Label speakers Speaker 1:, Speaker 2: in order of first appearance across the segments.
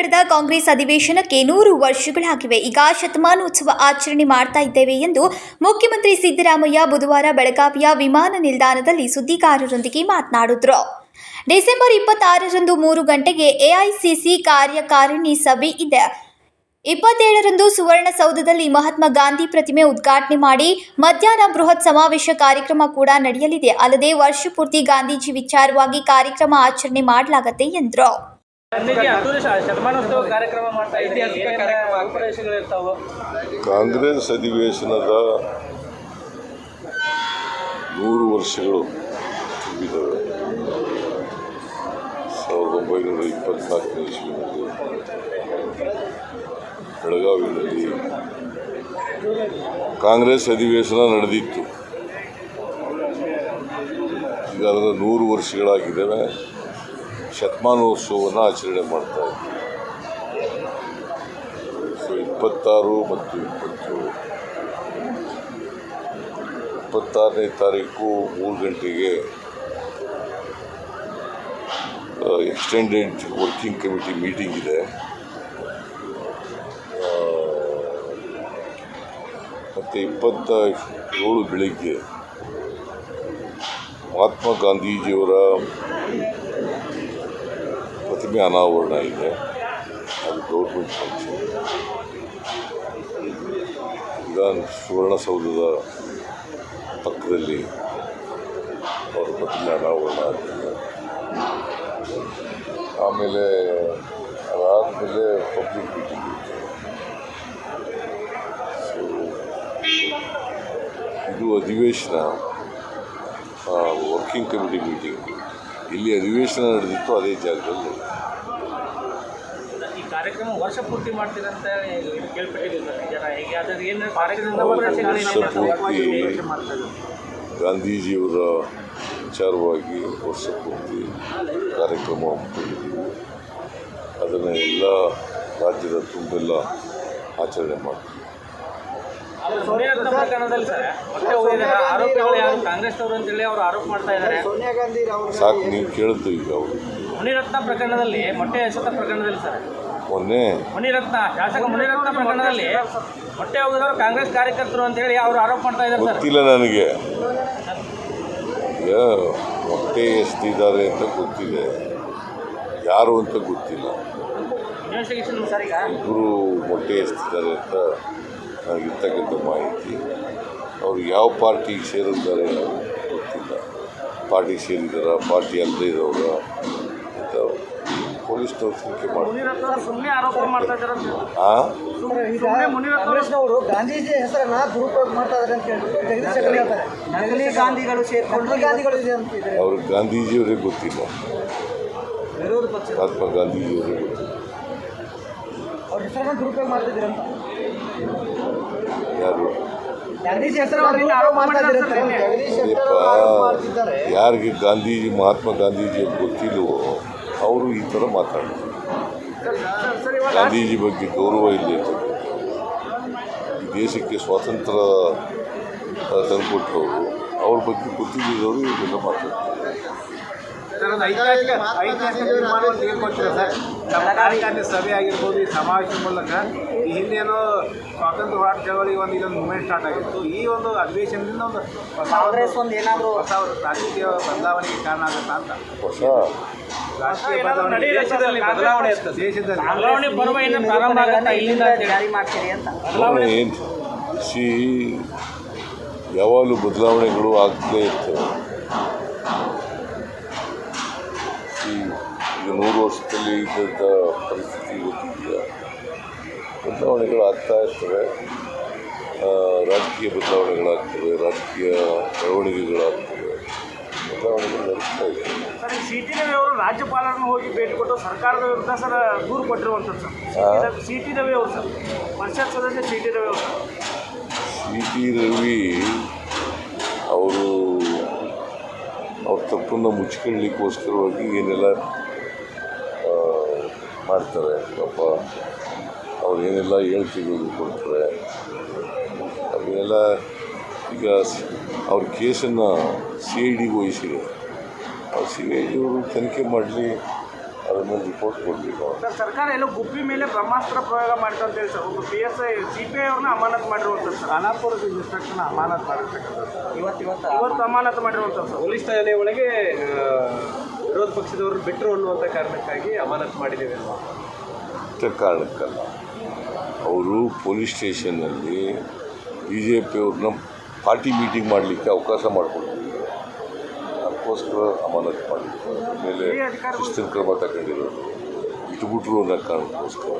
Speaker 1: ನಡೆದ ಕಾಂಗ್ರೆಸ್ ಅಧಿವೇಶನಕ್ಕೆ ನೂರು ವರ್ಷಗಳಾಗಿವೆ. ಈಗ ಶತಮಾನೋತ್ಸವ ಆಚರಣೆ ಮಾಡ್ತಾ ಇದ್ದೇವೆ ಎಂದು ಮುಖ್ಯಮಂತ್ರಿ ಸಿದ್ದರಾಮಯ್ಯ ಬುಧವಾರ ಬೆಳಗಾವಿಯ ವಿಮಾನ ನಿಲ್ದಾಣದಲ್ಲಿ ಸುದ್ದಿಗಾರರೊಂದಿಗೆ ಮಾತನಾಡಿದರು. ಡಿಸೆಂಬರ್ ಇಪ್ಪತ್ತಾರರಂದು ಮೂರು ಗಂಟೆಗೆ ಎಐಸಿಸಿ ಕಾರ್ಯಕಾರಿಣಿ ಸಭೆ ಇದೆ. ಇಪ್ಪತ್ತೇಳರಂದು ಸುವರ್ಣಸೌಧದಲ್ಲಿ ಮಹಾತ್ಮ ಗಾಂಧಿ ಪ್ರತಿಮೆ ಉದ್ಘಾಟನೆ ಮಾಡಿ ಮಧ್ಯಾಹ್ನ ಬೃಹತ್ ಸಮಾವೇಶ ಕಾರ್ಯಕ್ರಮ ಕೂಡ ನಡೆಯಲಿದೆ. ಅಲ್ಲದೆ ವರ್ಷ ಪೂರ್ತಿ ಗಾಂಧೀಜಿ ವಿಚಾರವಾಗಿ ಕಾರ್ಯಕ್ರಮ ಆಚರಣೆ ಮಾಡಲಾಗುತ್ತೆ ಎಂದರು.
Speaker 2: ಕಾಂಗ್ರೆಸ್ ಅಧಿವೇಶನದ ನೂರು ವರ್ಷಗಳು ತುಂಬಿದ್ದಾವೆ ಸಾವಿರದ ಒಂಬೈನೂರ ಇಪ್ಪತ್ನಾಲ್ಕನೇ ಇಸ್ವಿನಲ್ಲಿ ಬೆಳಗಾವಿಯಲ್ಲಿ ಕಾಂಗ್ರೆಸ್ ಅಧಿವೇಶನ ನಡೆದಿತ್ತು. ಈಗ ಅದರ ನೂರು ವರ್ಷಗಳಾಗಿದ್ದಾವೆ. ಶತಮಾನೋತ್ಸವವನ್ನು ಆಚರಣೆ ಮಾಡ್ತಾ ಇದ್ದೀವಿ ಸೊ ಇಪ್ಪತ್ತಾರು ಮತ್ತು ಇಪ್ಪತ್ತು. ಇಪ್ಪತ್ತಾರನೇ ತಾರೀಕು ಮೂರು ಗಂಟೆಗೆ ಎಕ್ಸ್ಟೆಂಡೆಡ್ ವರ್ಕಿಂಗ್ ಕಮಿಟಿ ಮೀಟಿಂಗ್ ಇದೆ. ಮತ್ತು ಇಪ್ಪತ್ತ ಏಳು ಬೆಳಿಗ್ಗೆ ಮಹಾತ್ಮ ಗಾಂಧೀಜಿಯವರ ಪ್ರತಿಮೆ ಅನಾವರಣ ಇದೆ. ಅದು ಗೌರ್ಮೆಂಟ್ ಫಂಕ್ಷನ್ ವಿಧಾನ ಸುವರ್ಣಸೌಧದ ಪಕ್ಕದಲ್ಲಿ ಅವರ ಪ್ರತಿಮೆ ಅನಾವರಣ ಆಗ್ತದೆ ಆಮೇಲೆ ಅದಾದಮೇಲೆ ಪಬ್ಲಿಕ್ ಮೀಟಿಂಗ್ ಸೊ ಇದು ಅಧಿವೇಶನ ವರ್ಕಿಂಗ್ ಕಮಿಟಿ ಮೀಟಿಂಗ್ ಇಲ್ಲಿ ಅಧಿವೇಶನ ನಡೆದಿತ್ತು ಅದೇ ಜಾಗದಲ್ಲಿ.
Speaker 3: ಈ ಕಾರ್ಯಕ್ರಮ ವರ್ಷ ಪೂರ್ತಿ ಮಾಡ್ತೀರಂತ
Speaker 2: ಗಾಂಧೀಜಿಯವರ ವಿಚಾರವಾಗಿ ವರ್ಷ ಪೂರ್ತಿ ಕಾರ್ಯಕ್ರಮ ಹಮ್ಮಿಕೊಂಡಿದ್ದೀವಿ. ಅದನ್ನು ಎಲ್ಲ ರಾಜ್ಯದ ತುಂಬೆಲ್ಲ ಆಚರಣೆ ಮಾಡ್ತೀವಿ.
Speaker 3: ಸೋನಿಯಾರತ್ನ ಪ್ರಕರಣದಲ್ಲಿ ಸರ್ ಮತ್ತೆ ಹೋಗಿದ್ದಾರೆ. ಆರೋಪಿಗಳು ಯಾರು? ಕಾಂಗ್ರೆಸ್ನವರು ಅಂತೇಳಿ ಅವರು ಆರೋಪ ಮಾಡ್ತಾ ಇದ್ದಾರೆ.
Speaker 4: ಸೋನಿಯಾ ಗಾಂಧಿ
Speaker 2: ಸಾಕು ನೀವು ಕೇಳಿದ್ದು ಈಗ ಅವರು.
Speaker 3: ಮುನಿರತ್ನ ಪ್ರಕರಣದಲ್ಲಿ ಮೊಟ್ಟೆ ಎಸೆತ ಪ್ರಕರಣದಲ್ಲಿ ಸರ್.
Speaker 2: ಮೊನ್ನೆ
Speaker 3: ಮುನಿರತ್ನ ಶಾಸಕ ಮುನಿರತ್ನ ಪ್ರಕರಣದಲ್ಲಿ ಮೊಟ್ಟೆ ಹೋಗಿದವರು ಕಾಂಗ್ರೆಸ್ ಕಾರ್ಯಕರ್ತರು ಅಂತೇಳಿ ಅವರು ಆರೋಪ ಮಾಡ್ತಾ ಇದ್ದಾರೆ ಸರ್.
Speaker 2: ಗೊತ್ತಿಲ್ಲ ನನಗೆ. ಈಗ ಮೊಟ್ಟೆ ಎಷ್ಟಿದ್ದಾರೆ ಅಂತ ಗೊತ್ತಿದೆ. ಯಾರು ಅಂತ ಗೊತ್ತಿಲ್ಲ.
Speaker 3: ಇನ್ವೆಸ್ಟಿಗೇಷನ್ ಸರ್ ಈಗ.
Speaker 2: ಇಬ್ಬರು ಮೊಟ್ಟೆ ಎಷ್ಟಿದ್ದಾರೆ ಅಂತ ನನಗಿರ್ತಕ್ಕಂಥ ಮಾಹಿತಿ. ಅವರು ಯಾವ ಪಾರ್ಟಿಗೆ ಸೇರಿದ್ದಾರೆ ಗೊತ್ತಿಲ್ಲ. ಪಾರ್ಟಿ ಸೇರಿದಾರ ಪಾರ್ಟಿ ಅಲ್ಲದೆ ಇರೋರ ಅಂತ ಪೊಲೀಸ್ನವ್ರು ತನಿಖೆ ಮಾಡ್ತಾರೆ ಅವ್ರ ಗಾಂಧೀಜಿಯವರಿಗೆ ಗೊತ್ತಿಲ್ಲ. ಮಹಾತ್ಮ ಗಾಂಧೀಜಿಯವರೇ ಗೊತ್ತಿಲ್ಲ.
Speaker 4: ಅವ್ರ ಹೆಸರನ್ನ ದುರುಪಯೋಗ ಮಾಡ್ತಿದ್ದೀರ ಅಂತ.
Speaker 2: ಯಾರು? ಯಾರಿಗೆ ಗಾಂಧೀಜಿ ಮಹಾತ್ಮ ಗಾಂಧೀಜಿ ಅಂತ ಗೊತ್ತಿಲ್ಲವೋ ಅವರು ಈ ಥರ ಮಾತಾಡ್ತಾರೆ. ಗಾಂಧೀಜಿ ಬಗ್ಗೆ ಗೌರವ ಇಲ್ಲ ಈ ದೇಶಕ್ಕೆ ಸ್ವಾತಂತ್ರ್ಯ ತಂದುಕೊಟ್ಟವರು ಅವ್ರ ಬಗ್ಗೆ ಗೊತ್ತಿದ್ದವರು ಇದೆಲ್ಲ ಮಾತಾಡ್ತಾರೆ.
Speaker 5: ಐತಿಹಾಸಿಕ ಐತಿಹಾಸಿಕ ತೀರ್ಮಾನವನ್ನು ತೆಗೆದುಕೊಳ್ತೀರಾ ಸರ್? ನಮ್ಮ ಕಾರ್ಯಕಾರಿಣಿ ಸಭೆ ಆಗಿರ್ಬೋದು ಈ ಸಮಾವೇಶದ ಮೂಲಕ ಈ ಹಿಂದೇನೋ ಸ್ವಾತಂತ್ರ್ಯ ಹೋರಾಟ ಚಳವಳಿ ಒಂದು ಇದೊಂದು ಮೂವ್ಮೆಂಟ್ ಸ್ಟಾರ್ಟ್ ಆಗಿತ್ತು. ಈ ಒಂದು ಅಧಿವೇಶನದಿಂದ ಒಂದು
Speaker 4: ಕಾಂಗ್ರೆಸ್ ಒಂದು ಏನಾದರೂ
Speaker 5: ಹೊಸ ರಾಜಕೀಯ ಬದಲಾವಣೆಗೆ ಕಾರಣ ಆಗುತ್ತಾ ಅಂತ.
Speaker 3: ರಾಷ್ಟ್ರೀಯ
Speaker 5: ಬದಲಾವಣೆ
Speaker 3: ದೇಶದಲ್ಲಿ ಬದಲಾವಣೆ.
Speaker 5: ದೇಶದಲ್ಲಿ.
Speaker 3: ಬದಲಾವಣೆ ಪರ್ವ ಏನು ಪ್ರಾರಂಭ ಆಗುತ್ತೆ? ಇಲ್ಲಿಂದ ಅಂತ ಹೇಳಿ.
Speaker 4: ಜಾರಿ ಮಾಡ್ತೀರಿ ಅಂತ.
Speaker 2: ಸಿ ಯಾವಾಗಲೂ ಬದಲಾವಣೆಗಳು ಆಗ್ತೇ ಇರ್ತವೆ. ನೂರು ವರ್ಷದಲ್ಲಿ ಇದ್ದಂಥ ಪರಿಸ್ಥಿತಿ ಇವತ್ತಿದೆಯ ಬದಲಾವಣೆಗಳು ಆಗ್ತಾ ಇರ್ತವೆ ರಾಜಕೀಯ ಬದಲಾವಣೆಗಳಾಗ್ತವೆ ರಾಜಕೀಯ ಬೆಳವಣಿಗೆಗಳಾಗ್ತವೆ. ಬದಲಾವಣೆಗಳು ನಡೀತಾ ಇದೆ.
Speaker 3: ಅವರು ರಾಜ್ಯಪಾಲರನ್ನು ಹೋಗಿ ಭೇಟಿ ಕೊಟ್ಟು ಸರ್ಕಾರದ ವಿರುದ್ಧ ಸರ್ ದೂರು ಕೊಟ್ಟಿರುವಂಥದ್ದು ಸರ್. ಸಿ ಟಿ ರವಿ ಅವರು ಸರ್. ಪರಿಷತ್ ಸದಸ್ಯ ಸಿ ಟಿ ರವಿ ಅವರು
Speaker 2: ಸಿ ಟಿ ರವಿ ಅವರು ಅವ್ರ ತಪ್ಪನ್ನು ಮುಚ್ಕೊಳ್ಳಿಕ್ಕೋಸ್ಕರವಾಗಿ ಏನೆಲ್ಲ ಮಾಡ್ತಾರೆ. ಪಾಪ ಅವ್ರು ಏನೆಲ್ಲ ಹೇಳಿಕೆಗಳು ಕೊಡ್ತಾರೆ ಅವನ್ನೆಲ್ಲ ಈಗ ಸ್- ಅವ್ರ ಕೇಸನ್ನು ಸಿ ಐ ಡಿಗೆ ವಹಿಸಿದೆ. ಅವ್ರು ಸಿ ಐ ಡಿಯವರು ತನಿಖೆ ಮಾಡಲಿ ಅದ್ರ ಮೇಲೆ ರಿಪೋರ್ಟ್ ಕೊಡಲಿ
Speaker 3: ಸರ್ ಸರ್ಕಾರ ಎಲ್ಲ ಗುಬ್ಬಿ ಮೇಲೆ ಬ್ರಹ್ಮಾಸ್ತ್ರ ಪ್ರಯೋಗ ಮಾಡ್ತಾ ಅಂತ ಹೇಳಿ ಸರ್. ಒಂದು P S I C P I ಅವ್ರನ್ನ ಅಮಾನತ್ ಮಾಡಿರುವಂಥದ್ದು ಸರ್.
Speaker 5: ಅನಾಪುರದ ಇನ್ಸ್ಟ್ರಕ್ಷನ್ ಅಮಾನತ್ ಮಾಡಿರ್ತಕ್ಕಂಥದ್ದು
Speaker 4: ಇವತ್ತು ಇವತ್ತು
Speaker 3: ಇವತ್ತು ಅಮಾನತ್ ಮಾಡಿರುವಂಥ ಸರ್.
Speaker 6: ಪೊಲೀಸ್ ಠಾಣೆ ಒಳಗೆ ವಿರೋಧ ಪಕ್ಷದವರು ಬಿಟ್ಟರು ಅನ್ನುವಂಥ ಕಾರಣಕ್ಕಾಗಿ ಅಮಾನತು ಮಾಡಿದ್ದೇವೆ ಅಂತ
Speaker 2: ಇಷ್ಟ ಕಾರಣಕ್ಕಲ್ಲ. ಅವರು ಪೊಲೀಸ್ ಸ್ಟೇಷನ್ನಲ್ಲಿ ಬಿ ಜೆ ಪಿಯವ್ರನ್ನ ಪಾರ್ಟಿ ಮೀಟಿಂಗ್ ಮಾಡಲಿಕ್ಕೆ ಅವಕಾಶ ಮಾಡಿಕೊಡ್ತೀವಿ ಅದಕ್ಕೋಸ್ಕರ ಅಮಾನತು ಮಾಡಿದ್ದಾರೆ ಮೇಲೆ ಶಿಸ್ತಿನ ಕ್ರಮ ತಗೊಂಡಿರೋದು ಇಟ್ಬಿಟ್ರು ಅನ್ನೋ ಕಾರಣಕ್ಕೋಸ್ಕರ.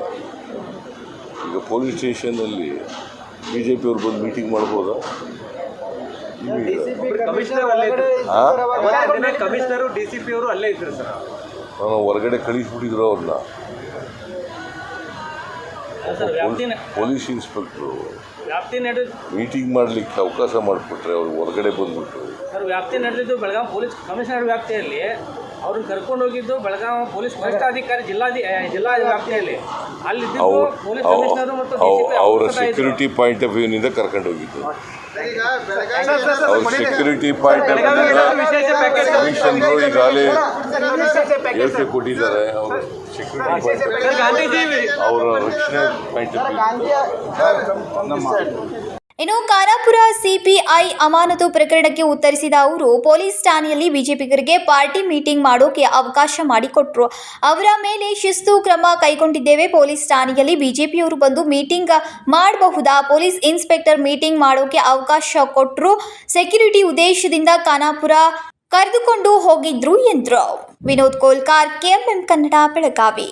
Speaker 2: ಈಗ ಪೊಲೀಸ್ ಸ್ಟೇಷನ್ನಲ್ಲಿ ಬಿ ಜೆ ಪಿಯವ್ರು ಬಂದು ಮೀಟಿಂಗ್ ಮಾಡ್ಬೋದಾ.
Speaker 6: ಕಮಿಷನರ್ ಅಲ್ಲೇ ಇದ್ರು.
Speaker 2: ಆ?
Speaker 6: ಅವತ್ತಿನ ದಿನ ಕಮಿಷನರು ಡಿ ಸಿ ಪಿ ಅವರು ಅಲ್ಲೇ ಇದ್ರು ಸರ್.
Speaker 2: ನಾನು ಹೊರಗಡೆ ಕಳಿಸ್ಬಿಟ್ಟಿದ್ರು ಅವ್ರನ್ನ. ಪೊಲೀಸ್ ಇನ್ಸ್ಪೆಕ್ಟ್ರು.
Speaker 3: ವ್ಯಾಪ್ತಿ ನಡೆದು
Speaker 2: ಮೀಟಿಂಗ್ ಮಾಡಲಿಕ್ಕೆ ಅವಕಾಶ ಮಾಡಿಕೊಟ್ರೆ ಅವ್ರು ಹೊರಗಡೆ ಬಂದ್ಬಿಟ್ಟು
Speaker 3: ಸರ್ ವ್ಯಾಪ್ತಿ ನಡೆದಿದ್ದು ಬೆಳಗಾವಿ ಪೊಲೀಸ್ ಕಮಿಷನರ್ ವ್ಯಾಪ್ತಿಯಲ್ಲಿ ಅವ್ರನ್ನ ಕರ್ಕೊಂಡು ಹೋಗಿದ್ದು ಬೆಳಗಾವಿ ಪೊಲೀಸ್ ವರಿಷ್ಠಾಧಿಕಾರಿ ಜಿಲ್ಲಾಧಿ ಆ, ಜಿಲ್ಲಾ ವ್ಯಾಪ್ತಿಯಲ್ಲಿ.
Speaker 2: ಅವ್ರ
Speaker 3: ಪೊಲೀಸ್ ಕಮಿಷನರ್ ಮತ್ತು
Speaker 2: ಅವರ ಸೆಕ್ಯೂರಿಟಿ ಪಾಯಿಂಟ್ ಆಫ್ ವ್ಯೂನಿಂದ ಕರ್ಕೊಂಡು ಹೋಗಿದ್ದು. ಅವ್ರ ಸೆಕ್ಯೂರಿಟಿ ಪಾಯಿಂಟ್ ಆಫ್
Speaker 6: ವಿಶೇಷ ಪ್ಯಾಕೇಜ್
Speaker 2: ಕಮಿಷನ್ರು ಈಗಾಗಲೇ ಹೇಳಿಕೆ ಕೊಟ್ಟಿದ್ದಾರೆ ಅವರು ಸೆಕ್ಯೂರಿಟಿ ಪಾಯಿಂಟ್
Speaker 6: ಗಾಂಧೀಜಿ
Speaker 2: ಅವರ ರಕ್ಷಣೆ ಪಾಯಿಂಟ್
Speaker 1: ಇನ್ನು ಖಾನಾಪುರ ಸಿಪಿಐ ಅಮಾನತು ಪ್ರಕರಣಕ್ಕೆ ಉತ್ತರಿಸಿದ ಅವರು, ಪೊಲೀಸ್ ಠಾಣೆಯಲ್ಲಿ ಬಿಜೆಪಿಗರಿಗೆ ಪಾರ್ಟಿ ಮೀಟಿಂಗ್ ಮಾಡೋಕೆ ಅವಕಾಶ ಮಾಡಿಕೊಟ್ರು. ಅವರ ಮೇಲೆ ಶಿಸ್ತು ಕ್ರಮ ಕೈಗೊಂಡಿದ್ದೇವೆ. ಪೊಲೀಸ್ ಠಾಣೆಯಲ್ಲಿ ಬಿಜೆಪಿಯವರು ಬಂದು ಮೀಟಿಂಗ್ ಮಾಡಬಹುದಾ? ಪೊಲೀಸ್ ಇನ್ಸ್ಪೆಕ್ಟರ್ ಮೀಟಿಂಗ್ ಮಾಡೋಕೆ ಅವಕಾಶ ಕೊಟ್ಟರು ಸೆಕ್ಯೂರಿಟಿ ಉದ್ದೇಶದಿಂದ ಖಾನಾಪುರ ಕರೆದುಕೊಂಡು ಹೋಗಿದ್ರು ಎಂದರು. ವಿನೋದ್ ಕೋಲ್ಕಾರ್, ಕೆಎಂಎಂ ಕನ್ನಡ ಬೆಳಗಾವಿ.